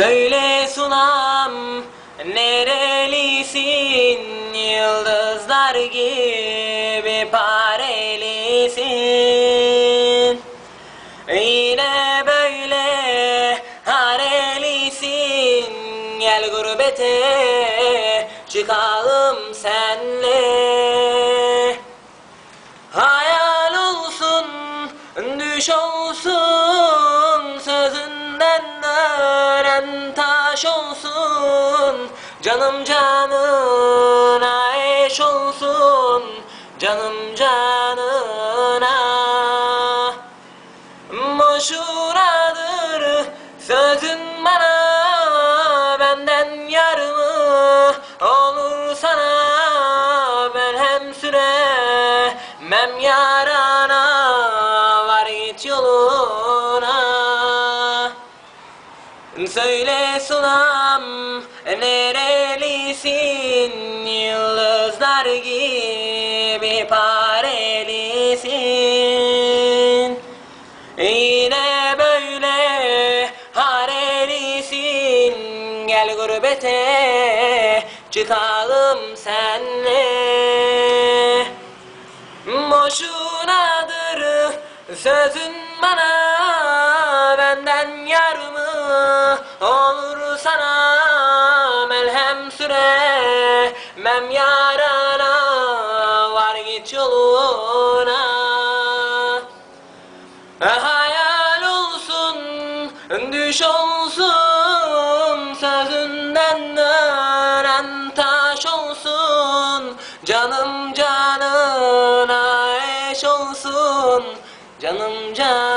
Söyle sunam nerelisin? Yıldızlar gibi parelisin. Yine böyle harelisin. Gel gurbete çıkalım senle. Hayal olsun, düş olsun Canım canına eş olsun Canım canına. Boşunadır sözün bana Benden yarımı olur sana. Ben hem süremem yarana Var git yoluna Söyle sunam nerelisin? Yıldızlar gibi parelisin. Yine böyle harelisin. Gel gurbete çıkalım senle. Boşunadır sözün bana süremem yarana Var git yoluna. Hayal olsun, düş olsun Sözünden dönen taş olsun Canım canına eş olsun Canım canına